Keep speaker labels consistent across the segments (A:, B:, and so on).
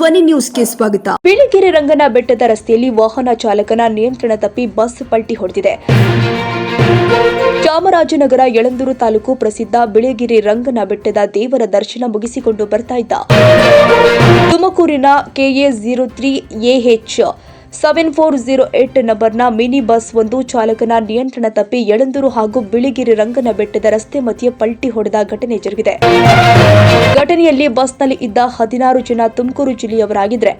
A: ಧ್ವನಿ ನ್ಯೂಸ್ಗೆ ಸ್ವಾಗತ.
B: ಬಿಳಿಗೆರೆ ರಂಗನ ಬೆಟ್ಟದ ರಸ್ತೆಯಲ್ಲಿ ವಾಹನ ಚಾಲಕನ ನಿಯಂತ್ರಣ ತಪ್ಪಿ ಬಸ್ ಪಲ್ಟಿ ಹೊಡೆದಿದೆ. ಚಾಮರಾಜನಗರ, ಯಳಂದೂರು ತಾಲೂಕು ಪ್ರಸಿದ್ಧ ಬಿಳಿಗಿರಿ ರಂಗನ ಬೆಟ್ಟದ ದೇವರ ದರ್ಶನ ಮುಗಿಸಿಕೊಂಡು ಬರ್ತಾ ಇದ್ದ. ತುಮಕೂರಿನ KA zero three AH seven four zero eight ನಂಬರ್ನ ಮಿನಿ ಬಸ್ ಒಂದು ಚಾಲಕನ ನಿಯಂತ್ರಣ ತಪ್ಪಿ ಯಳಂದೂರು ಹಾಗೂ ಬಿಳಿಗಿರಿ ರಂಗನ ಬೆಟ್ಟದ ರಸ್ತೆ ಮಧ್ಯೆ ಪಲ್ಟಿ ಹೊಡೆದ ಘಟನೆ ಜರುಗಿದೆ. ಘಟನೆಯಲ್ಲಿ ಬಸ್ನಲ್ಲಿ ಇದ್ದ ಹದಿನಾರು ಜನ ತುಮಕೂರು ಜಿಲ್ಲೆಯವರಾಗಿದ್ರೆ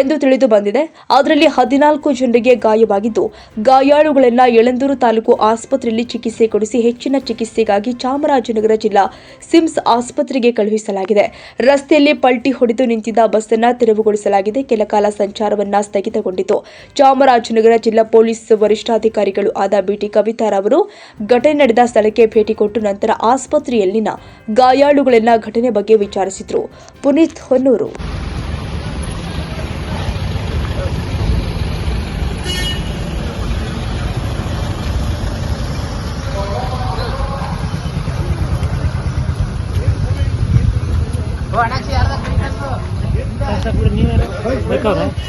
B: ಎಂದು ತಿಳಿದು ಬಂದಿದೆ. ಅದರಲ್ಲಿ ಹದಿನಾಲ್ಕು ಜನರಿಗೆ ಗಾಯವಾಗಿದ್ದು, ಗಾಯಾಳುಗಳನ್ನ ಯಳಂದೂರು ತಾಲೂಕು ಆಸ್ಪತ್ರೆಯಲ್ಲಿ ಚಿಕಿತ್ಸೆ ಕೊಡಿಸಿ ಹೆಚ್ಚಿನ ಚಿಕಿತ್ಸೆಗಾಗಿ ಚಾಮರಾಜನಗರ ಜಿಲ್ಲಾ ಸಿಮ್ಸ್ ಆಸ್ಪತ್ರೆಗೆ ಕಳುಹಿಸಲಾಗಿದೆ. ರಸ್ತೆಯಲ್ಲಿ ಪಲ್ಟಿ ಹೊಡೆದು ನಿಂತಿದ್ದ ಬಸ್ ಅನ್ನ ತೆರವುಗೊಳಿಸಲಾಗಿದೆ ಕೆಲಕಾಲ ಸಂಚಾರವನ್ನ ಸ್ಥಗಿತಗೊಂಡಿತು. ಚಾಮರಾಜನಗರ ಜಿಲ್ಲಾ ಪೊಲೀಸ್ ವರಿಷ್ಠಾಧಿಕಾರಿಗಳು ಆದ ಬಿಟಿ ಕವಿತಾರವರು ಘಟನೆ ನಡೆದ ಸ್ಥಳಕ್ಕೆ ಭೇಟಿ ಕೊಟ್ಟು ನಂತರ ಆಸ್ಪತ್ರೆಯಲ್ಲಿನ ಗಾಯಾಳುಗಳನ್ನ ಘಟನೆ ಬಗ್ಗೆ ವಿಚಾರಿಸಿದ್ರು. ಪುನೀತ್ ಹೊನ್ನೂರು.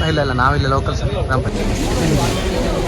C: ಇಲ್ಲ ಇಲ್ಲ ನಾವಿಲ್ಲ ಲೋಕಲ್ ಸರ್ ಗ್ರಾಮ ಪಂಚಾಯತ್.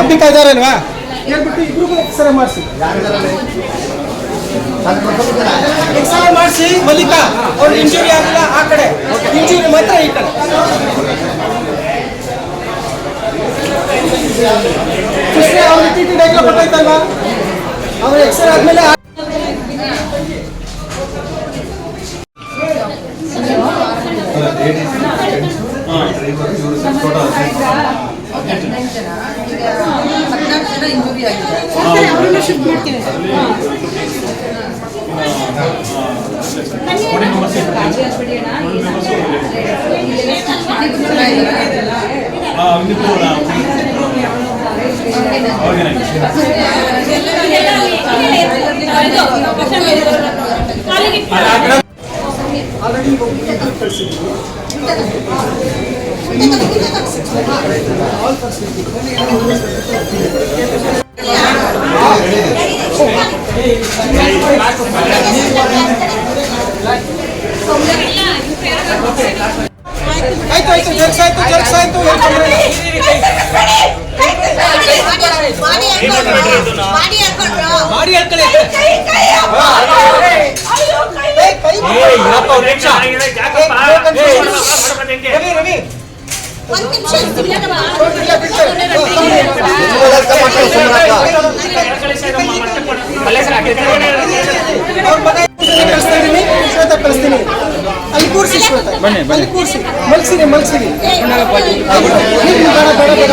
D: ಅಂಬಿಕಾ ಇದಾರಲ್ವಾ? ಹೇಳ್ಬಿಟ್ಟು ಇಬ್ರಿಗೂ ಎಕ್ಸ್ರೇ ಮಾಡಿಸಿ. ಎಕ್ಸ್ರೇ ಮಾಡಿಸಿ ಮಲ್ಲಿಕಾ ಅವ್ರ ಇಂಜುರಿ ಆಗಿಲ್ಲ ಆ ಕಡೆ. ಇಂಜುರಿ ಮಾತ್ರ ಈ ಕಡೆ. ಗೊತ್ತಾಯ್ತಲ್ವಾ ಅವ್ರ ಎಕ್ಸ್ರೇ ಆದ್ಮೇಲೆ ಕಳಿಸಿದ್ವಿ ಆಯ್ತು ಆಯ್ತು ಜರ್ಸಾಯ್ತು ಜರ್ಸಾಯ್ತು ಏನ್ ತೊಂದ್ರೆ ಕಳಿಸ್ತೀನಿ ಅಲ್ಲಿ ಕೂರ್ಸಿ ಶ್ವೇತ. ಅಲ್ಲಿ ಕೂರ್ಸಿ ಮಲ್ಸಿರಿ ಮಲ್ಸಿರಿ ನೀವು ಬೇಡ ಬೇಡ ಬೇಡ